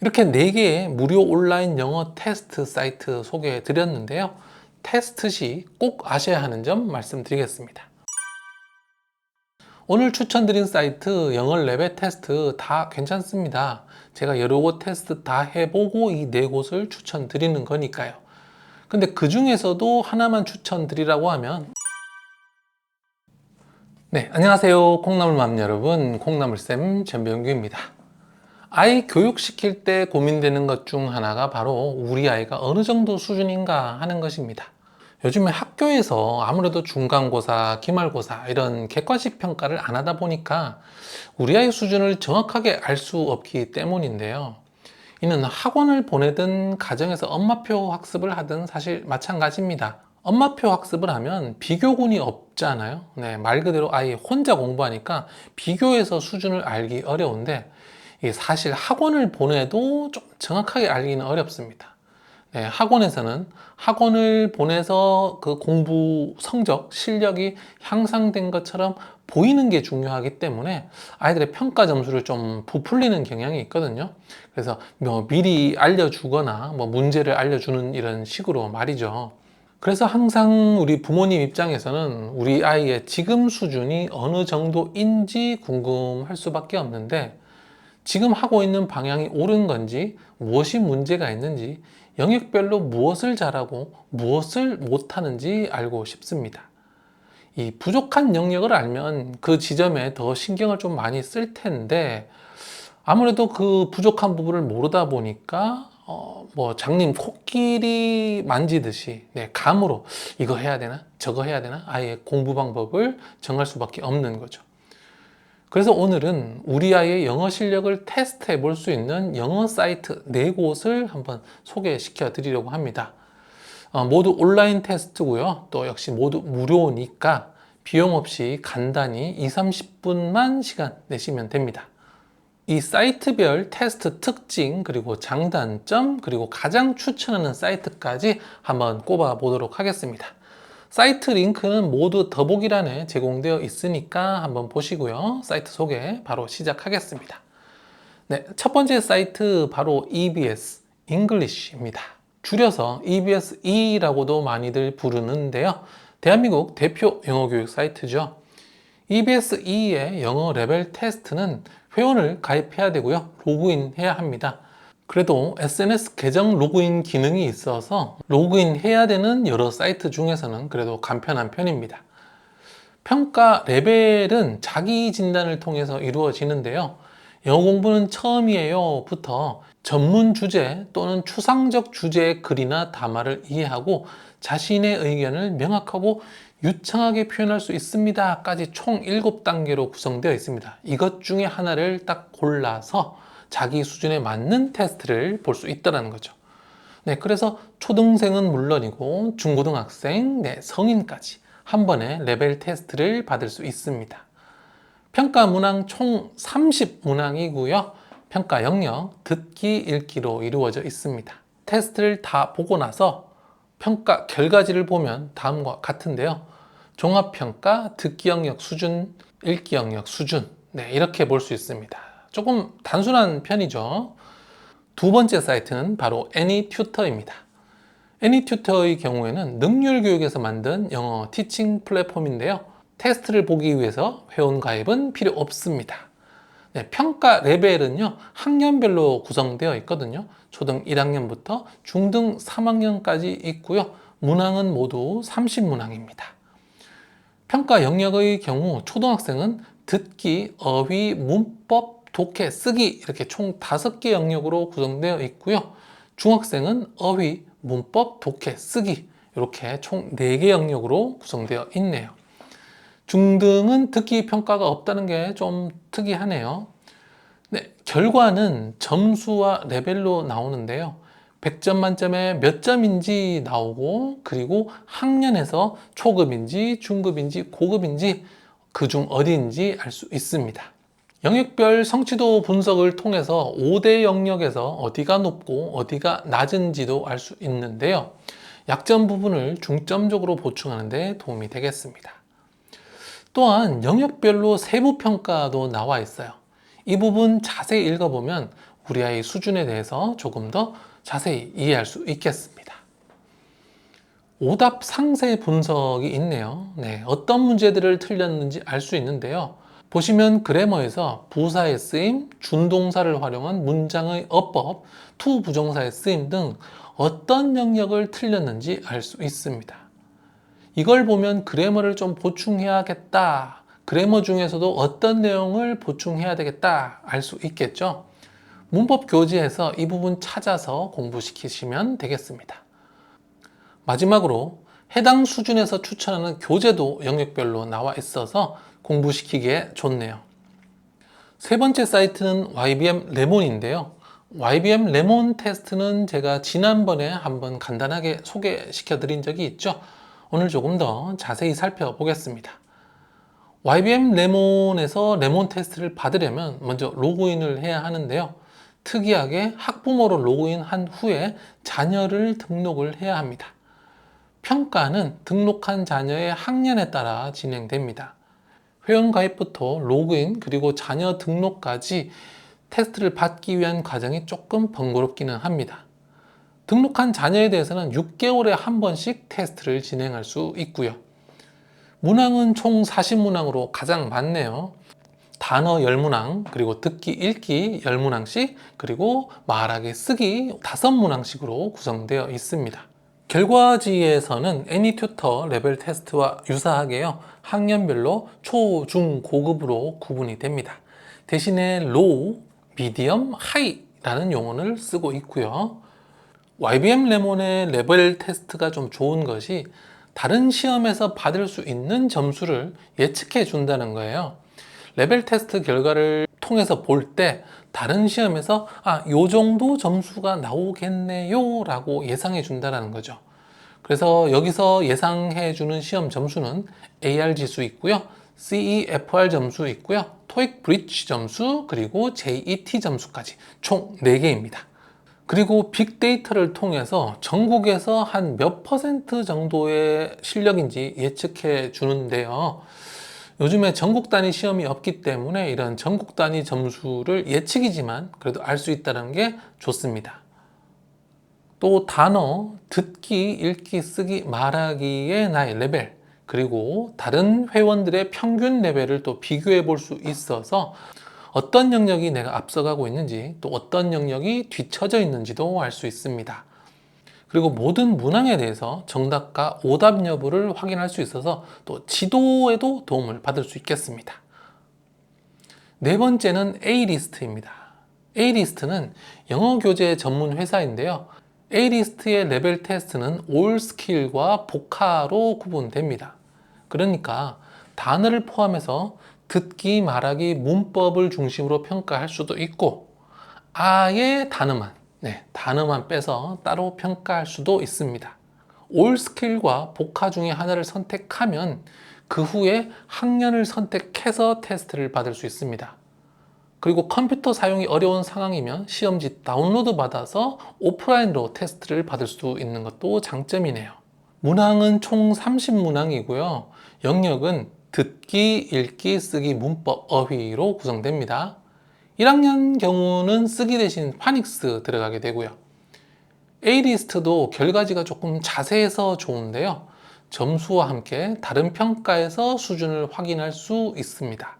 이렇게 4개의 무료 온라인 영어 테스트 사이트 소개해 드렸는데요. 테스트 시 꼭 아셔야 하는 점 말씀드리겠습니다. 오늘 추천드린 사이트 영어 레벨 테스트 다 괜찮습니다. 제가 여러 곳 테스트 다 해보고 이 네 곳을 추천드리는 거니까요. 근데 그 중에서도 하나만 추천드리라고 하면 네, 안녕하세요. 콩나물맘 여러분. 콩나물쌤 전병규입니다. 아이 교육시킬 때 고민되는 것 중 하나가 바로 우리 아이가 어느 정도 수준인가 하는 것입니다. 요즘에 학교에서 아무래도 중간고사, 기말고사 이런 객관식 평가를 안 하다 보니까 우리 아이 수준을 정확하게 알 수 없기 때문인데요. 이는 학원을 보내든 가정에서 엄마표 학습을 하든 사실 마찬가지입니다. 엄마표 학습을 하면 비교군이 없잖아요. 네, 말 그대로 아이 혼자 공부하니까 비교해서 수준을 알기 어려운데 사실 학원을 보내도 좀 정확하게 알기는 어렵습니다. 네, 학원에서는 학원을 보내서 그 공부 성적, 실력이 향상된 것처럼 보이는 게 중요하기 때문에 아이들의 평가 점수를 좀 부풀리는 경향이 있거든요. 그래서 뭐 미리 알려주거나 뭐 문제를 알려주는 이런 식으로 말이죠. 그래서 항상 우리 부모님 입장에서는 우리 아이의 지금 수준이 어느 정도인지 궁금할 수밖에 없는데 지금 하고 있는 방향이 옳은 건지 무엇이 문제가 있는지 영역별로 무엇을 잘하고 무엇을 못하는지 알고 싶습니다. 이 부족한 영역을 알면 그 지점에 더 신경을 좀 많이 쓸 텐데 아무래도 그 부족한 부분을 모르다 보니까 어, 뭐 장님 코끼리 만지듯이 네, 감으로 이거 해야 되나 저거 해야 되나 아예 공부 방법을 정할 수밖에 없는 거죠. 그래서 오늘은 우리 아이의 영어 실력을 테스트해 볼 수 있는 영어 사이트 네 곳을 한번 소개시켜 드리려고 합니다. 어, 모두 온라인 테스트고요. 또 역시 모두 무료니까 비용 없이 간단히 2, 30분만 시간 내시면 됩니다. 이 사이트별 테스트 특징, 그리고 장단점, 그리고 가장 추천하는 사이트까지 한번 꼽아 보도록 하겠습니다. 사이트 링크는 모두 더보기란에 제공되어 있으니까 한번 보시고요. 사이트 소개 바로 시작하겠습니다. 네, 첫 번째 사이트 바로 EBS English입니다. 줄여서 EBSE라고도 많이들 부르는데요. 대한민국 대표 영어 교육 사이트죠. EBSE의 영어 레벨 테스트는 회원을 가입해야 되고요. 로그인 해야 합니다. 그래도 SNS 계정 로그인 기능이 있어서 로그인 해야 되는 여러 사이트 중에서는 그래도 간편한 편입니다. 평가 레벨은 자기 진단을 통해서 이루어지는데요. 영어 공부는 처음이에요 부터 전문 주제 또는 추상적 주제의 글이나 담화를 이해하고 자신의 의견을 명확하고 유창하게 표현할 수 있습니다. 까지 총 7단계로 구성되어 있습니다. 이것 중에 하나를 딱 골라서 자기 수준에 맞는 테스트를 볼 수 있다는 거죠. 네, 그래서 초등생은 물론이고 중고등학생, 네, 성인까지 한 번에 레벨 테스트를 받을 수 있습니다. 평가 문항 총 30문항이고요. 평가 영역 듣기, 읽기로 이루어져 있습니다. 테스트를 다 보고 나서 평가 결과지를 보면 다음과 같은데요. 종합평가, 듣기 영역 수준, 읽기 영역 수준, 네, 이렇게 볼 수 있습니다. 조금 단순한 편이죠. 두 번째 사이트는 바로 애니튜터입니다. 애니튜터의 경우에는 능률 교육에서 만든 영어 티칭 플랫폼인데요. 테스트를 보기 위해서 회원 가입은 필요 없습니다. 네, 평가 레벨은요, 학년별로 구성되어 있거든요. 초등 1학년부터 중등 3학년까지 있고요. 문항은 모두 30문항입니다. 평가 영역의 경우 초등학생은 듣기, 어휘, 문법, 독해, 쓰기 이렇게 총 다섯 개 영역으로 구성되어 있고요. 중학생은 어휘, 문법, 독해, 쓰기 이렇게 총 네 개 영역으로 구성되어 있네요. 중등은 듣기 평가가 없다는 게 좀 특이하네요. 네, 결과는 점수와 레벨로 나오는데요. 100점 만점에 몇 점인지 나오고 그리고 학년에서 초급인지 중급인지 고급인지 그중 어디인지 알 수 있습니다. 영역별 성취도 분석을 통해서 5대 영역에서 어디가 높고 어디가 낮은지도 알 수 있는데요. 약점 부분을 중점적으로 보충하는 데 도움이 되겠습니다. 또한 영역별로 세부 평가도 나와 있어요. 이 부분 자세히 읽어보면 우리 아이 수준에 대해서 조금 더 자세히 이해할 수 있겠습니다. 오답 상세 분석이 있네요. 네, 어떤 문제들을 틀렸는지 알 수 있는데요. 보시면 그래머에서 부사의 쓰임, 준동사를 활용한 문장의 어법, 투 부정사의 쓰임 등 어떤 영역을 틀렸는지 알 수 있습니다. 이걸 보면 그래머를 좀 보충해야겠다. 그래머 중에서도 어떤 내용을 보충해야 되겠다. 알 수 있겠죠. 문법 교재에서 이 부분 찾아서 공부시키시면 되겠습니다. 마지막으로 해당 수준에서 추천하는 교재도 영역별로 나와 있어서 공부시키기에 좋네요. 세 번째 사이트는 YBM 레몬인데요. YBM 레몬 테스트는 제가 지난번에 한번 간단하게 소개시켜 드린 적이 있죠. 오늘 조금 더 자세히 살펴보겠습니다. YBM 레몬에서 레몬 테스트를 받으려면 먼저 로그인을 해야 하는데요. 특이하게 학부모로 로그인한 후에 자녀를 등록을 해야 합니다. 평가는 등록한 자녀의 학년에 따라 진행됩니다. 회원 가입부터 로그인 그리고 자녀 등록까지 테스트를 받기 위한 과정이 조금 번거롭기는 합니다. 등록한 자녀에 대해서는 6개월에 한 번씩 테스트를 진행할 수 있고요. 문항은 총 40문항으로 가장 많네요. 단어 10문항, 그리고 듣기, 읽기 10문항씩, 그리고 말하기, 쓰기 5문항씩으로 구성되어 있습니다. 결과지에서는 애니튜터 레벨 테스트와 유사하게요. 학년별로 초, 중, 고급으로 구분이 됩니다. 대신에 로우, 미디엄, 하이라는 용어를 쓰고 있고요. YBM 레몬의 레벨 테스트가 좀 좋은 것이 다른 시험에서 받을 수 있는 점수를 예측해 준다는 거예요. 레벨 테스트 결과를 통해서 볼 때 다른 시험에서 아, 요 정도 점수가 나오겠네요 라고 예상해 준다는 거죠. 그래서 여기서 예상해 주는 시험 점수는 AR 지수 있고요. CEFR 점수 있고요. 토익 브릿지 점수 그리고 JET 점수까지 총 4개입니다. 그리고 빅데이터를 통해서 전국에서 한 몇 퍼센트 정도의 실력인지 예측해 주는데요. 요즘에 전국 단위 시험이 없기 때문에 이런 전국 단위 점수를 예측이지만 그래도 알 수 있다는 게 좋습니다. 또 단어, 듣기, 읽기, 쓰기, 말하기의 나의 레벨, 그리고 다른 회원들의 평균 레벨을 또 비교해 볼 수 있어서 어떤 영역이 내가 앞서가고 있는지 또 어떤 영역이 뒤처져 있는지도 알 수 있습니다. 그리고 모든 문항에 대해서 정답과 오답 여부를 확인할 수 있어서 또 지도에도 도움을 받을 수 있겠습니다. 네 번째는 A리스트입니다. A리스트는 영어 교재 전문 회사인데요. A리스트의 레벨 테스트는 올 스킬과 복화로 구분됩니다. 그러니까 단어를 포함해서 듣기, 말하기, 문법을 중심으로 평가할 수도 있고 아예 단어만, 네, 단어만 빼서 따로 평가할 수도 있습니다. 올 스킬과 복화 중에 하나를 선택하면 그 후에 학년을 선택해서 테스트를 받을 수 있습니다. 그리고 컴퓨터 사용이 어려운 상황이면 시험지 다운로드 받아서 오프라인으로 테스트를 받을 수 있는 것도 장점이네요. 문항은 총 30문항이고요. 영역은 듣기, 읽기, 쓰기, 문법, 어휘로 구성됩니다. 1학년 경우는 쓰기 대신 파닉스 들어가게 되고요. A리스트도 결과지가 조금 자세해서 좋은데요. 점수와 함께 다른 평가에서 수준을 확인할 수 있습니다.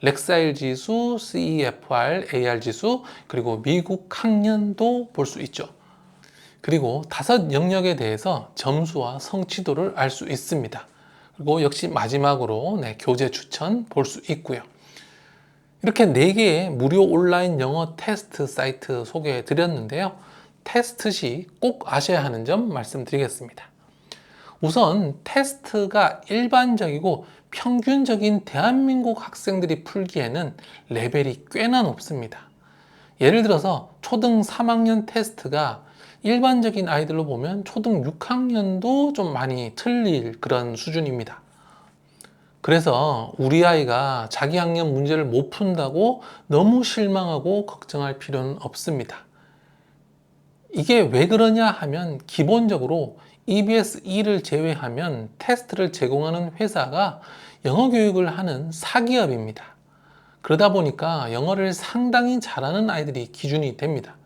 렉사일 지수, CEFR, AR 지수, 그리고 미국 학년도 볼 수 있죠. 그리고 다섯 영역에 대해서 점수와 성취도를 알 수 있습니다. 그리고 역시 마지막으로 네, 교재 추천 볼 수 있고요. 이렇게 4개의 무료 온라인 영어 테스트 사이트 소개해 드렸는데요. 테스트 시 꼭 아셔야 하는 점 말씀드리겠습니다. 우선 테스트가 일반적이고 평균적인 대한민국 학생들이 풀기에는 레벨이 꽤나 높습니다. 예를 들어서 초등 3학년 테스트가 일반적인 아이들로 보면 초등 6학년도 좀 많이 틀릴 그런 수준입니다. 그래서 우리 아이가 자기 학년 문제를 못 푼다고 너무 실망하고 걱정할 필요는 없습니다. 이게 왜 그러냐 하면 기본적으로 EBS-E를 제외하면 테스트를 제공하는 회사가 영어 교육을 하는 사기업입니다. 그러다 보니까 영어를 상당히 잘하는 아이들이 기준이 됩니다.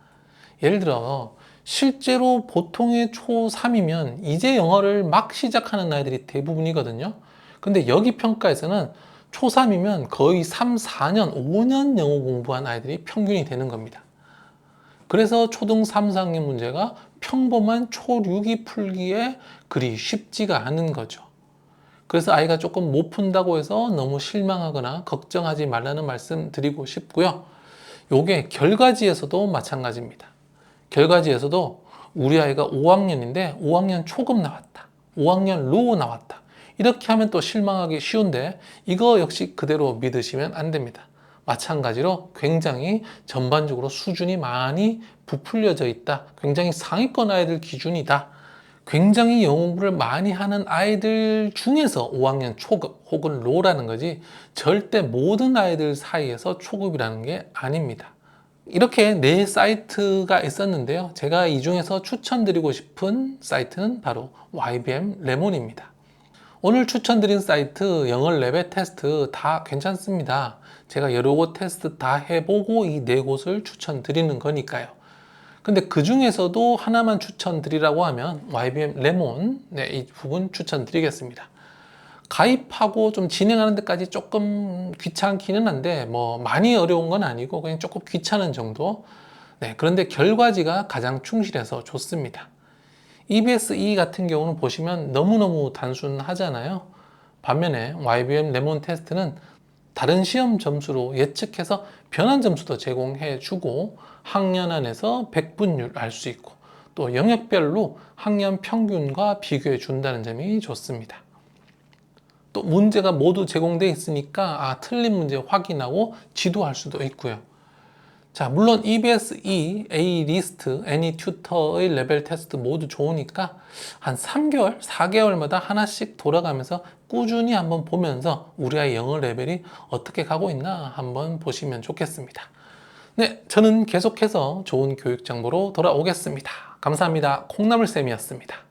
예를 들어 실제로 보통의 초3이면 이제 영어를 막 시작하는 아이들이 대부분이거든요. 근데 여기 평가에서는 초3이면 거의 3, 4년, 5년 영어 공부한 아이들이 평균이 되는 겁니다. 그래서 초등 3, 4학년 문제가 평범한 초6이 풀기에 그리 쉽지가 않은 거죠. 그래서 아이가 조금 못 푼다고 해서 너무 실망하거나 걱정하지 말라는 말씀 드리고 싶고요. 요게 결과지에서도 마찬가지입니다. 결과지에서도 우리 아이가 5학년인데 5학년 초급 나왔다. 5학년 로우 나왔다. 이렇게 하면 또 실망하기 쉬운데 이거 역시 그대로 믿으시면 안 됩니다. 마찬가지로 굉장히 전반적으로 수준이 많이 부풀려져 있다. 굉장히 상위권 아이들 기준이다. 굉장히 영어 공부를 많이 하는 아이들 중에서 5학년 초급 혹은 로라는 거지 절대 모든 아이들 사이에서 초급이라는 게 아닙니다. 이렇게 네 사이트가 있었는데요. 제가 이 중에서 추천드리고 싶은 사이트는 바로 YBM 레몬입니다. 오늘 추천드린 사이트 영어 레벨 테스트 다 괜찮습니다. 제가 여러 곳 테스트 다 해보고 이 네 곳을 추천드리는 거니까요. 근데 그 중에서도 하나만 추천드리라고 하면 YBM 레몬 네, 이 부분 추천드리겠습니다. 가입하고 좀 진행하는 데까지 조금 귀찮기는 한데 뭐 많이 어려운 건 아니고 그냥 조금 귀찮은 정도. 네, 그런데 결과지가 가장 충실해서 좋습니다. EBS-E 같은 경우는 보시면 너무너무 단순하잖아요. 반면에 YBM 레몬 테스트는 다른 시험 점수로 예측해서 변환 점수도 제공해 주고 학년 안에서 백분율 알 수 있고 또 영역별로 학년 평균과 비교해 준다는 점이 좋습니다. 또 문제가 모두 제공되어 있으니까 아, 틀린 문제 확인하고 지도할 수도 있고요. 자, 물론 EBS-E, A 리스트, Any 튜터의 레벨 테스트 모두 좋으니까 한 3개월, 4개월마다 하나씩 돌아가면서 꾸준히 한번 보면서 우리 아이 영어 레벨이 어떻게 가고 있나 한번 보시면 좋겠습니다. 네, 저는 계속해서 좋은 교육 정보로 돌아오겠습니다. 감사합니다. 콩나물쌤이었습니다.